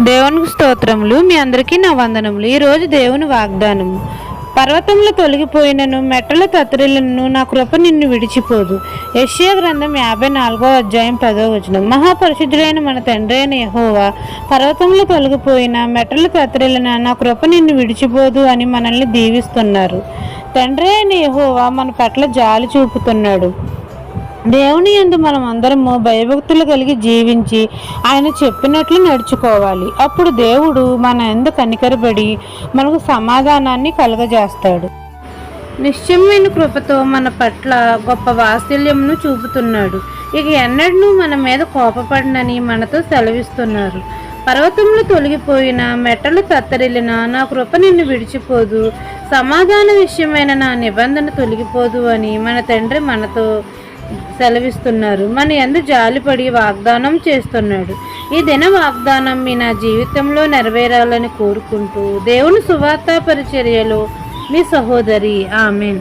దేవునికి స్తోత్రములు మీ అందరికీ నా వందనములు. ఈరోజు దేవుని వాగ్దానము. పర్వతములు తొలగిపోయినను మెట్టల తత్రిలను నా కృప నిన్ను విడిచిపోదు. యెషయా గ్రంథం యాభై నాలుగో అధ్యాయం పదో వచనం. మహాపరిశుద్ధుడైన మన తండ్రి అయిన యహోవా పర్వతములు తొలగిపోయిన మెట్టల తత్రిలను నా కృప నిన్ను విడిచిపోదు అని మనల్ని దీవిస్తున్నారు. తండ్రి అయిన యహోవా మన పట్ల జాలి చూపుతున్నాడు. దేవుని యందు మనం అందరము భయభక్తులు కలిగి జీవించి ఆయన చెప్పినట్లు నడుచుకోవాలి. అప్పుడు దేవుడు మన ఎందు కనికరబడి మనకు సమాధానాన్ని కలుగజేస్తాడు. నిశ్చయమైన కృపతో మన పట్ల గొప్ప వాత్సల్యమును చూపుతున్నాడు. ఇక ఎన్నడూ మన మీద కోపపడనని మనతో సెలవిస్తున్నారు. పర్వతములు తొలగిపోయిన మెట్టలు తత్తరిల్లిన నా కృప నిన్ను విడిచిపోదు. సమాధాన విషయమైన నా నిబంధన తొలగిపోదు అని మన తండ్రి మనతో సెలవిస్తున్నారు. మన ఎందు జాలిపడి వాగ్దానం చేస్తున్నాడు. ఈ దిన వాగ్దానం మీ నా జీవితంలో నెరవేరాలని కోరుకుంటూ దేవుని సువార్త పరిచర్యలో మీ సహోదరి. ఆమెన్.